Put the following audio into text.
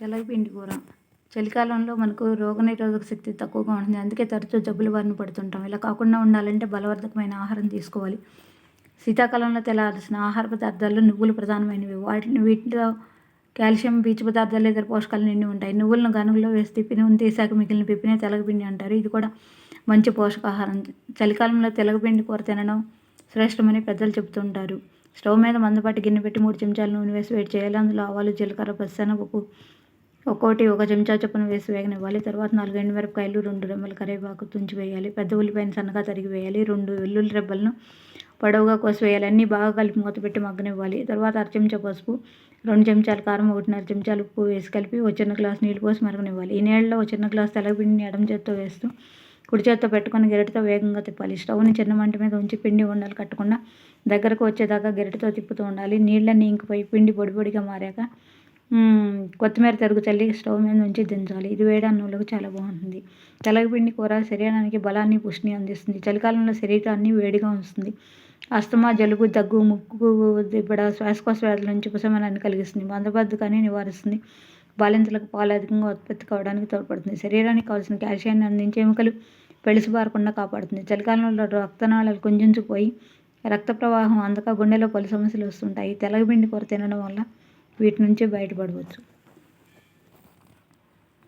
తెల్లగపిండి కూర. చలికాలంలో మనకు రోగనిరోధక శక్తి తక్కువగా ఉంటుంది. అందుకే తరచూ జబ్బుల బారిన పడుతుంటాం. ఇలా కాకుండా ఉండాలంటే బలవర్ధకమైన ఆహారం తీసుకోవాలి. శీతాకాలంలో తెలాల్సిన ఆహార పదార్థాల్లో నువ్వులు ప్రధానమైనవి. వాటిని వీటిలో కాల్షియం పీచు పదార్థాలు ఇతర పోషకాలు నిండి ఉంటాయి. నువ్వులను గనుగులో వేసి తిప్పిన తీసాక మిగిలిన పిప్పినే తెలగపిండి అంటారు. ఇది కూడా మంచి పోషకాహారం. చలికాలంలో తెలగపిండి కూర తినడం శ్రేష్టమని పెద్దలు చెబుతుంటారు. స్టవ్ మీద మందపాటి గిన్నె పెట్టి మూడు చెంచాలు నూనె వేసి వేడి చేయాలి. అందులో ఆవాలు జీలకర్ర పచ్చనపప్పు ఒక్కోటి ఒక చెంచా చొప్పున వేసి వేగనివ్వాలి. తర్వాత నాలుగు ఎండుమిరపకాయలు రెండు రెమ్మలు కరివేపాకు తుంచి వేయాలి. పెద్ద ఉల్లిపాయను సన్నగా తరిగి వేయాలి. రెండు వెల్లుల్లి రెబ్బలను పొడవుగా కోసి వేయాలి. అన్నీ బాగా కలిపి మూత పెట్టి మగ్గనివ్వాలి. తర్వాత అర చెంచా పసుపు రెండు చెంచాలు కారం ఒకటిన్నర చెంచాలు ఉప్పు వేసి కలిపి ఒక చిన్న గ్లాస్ నీళ్ళు పోసి మరగనివ్వాలి. ఈ నీళ్ళలో ఒక చిన్న గ్లాస్ తెల్లపిండిని ఎడమ చేత్తో వేస్తూ కుడి చేత్తో పెట్టుకొని గెరటితో వేగంగా తిప్పాలి. స్టవ్ని చిన్న మంట మీద ఉంచి పిండి ఉండలు కట్టకుండా దగ్గరకు వచ్చేదాకా గెరటితో తిప్పుతూ ఉండాలి. నీళ్ళని ఇంకిపోయి పిండి పొడి పొడిగా మారాక కొత్తిమీర తరుగు చల్లి స్టవ్ మీద నుంచి దించాలి. ఇది వేడి అన్నంలోకి చాలా బాగుంటుంది. తెలగపిండి కూర శరీరానికి బలాన్ని పుష్టిని అందిస్తుంది. చలికాలంలో శరీరాన్ని వేడిగా ఉంచుతుంది. అస్తమా జలుబు దగ్గు ముక్కు దిబ్బడ శ్వాసకోశ వ్యాధుల నుంచి ఉపశమనాన్ని కలిగిస్తుంది. మందబద్ధకాన్ని నివారిస్తుంది. బాలింతలకు పాలు అధికంగా ఉత్పత్తి కావడానికి తోడ్పడుతుంది. శరీరానికి కావాల్సిన కాల్షియాన్ని అందించే ఎముకలు పెళిసిబారకుండా కాపాడుతుంది. చలికాలంలో రక్తనాళాలు కుంజించుకుపోయి రక్త ప్రవాహం అందక గుండెలో పలు సమస్యలు వస్తుంటాయి. తెలగబిండి కూర తినడం వల్ల వీటి నుంచి బయటపడవచ్చు.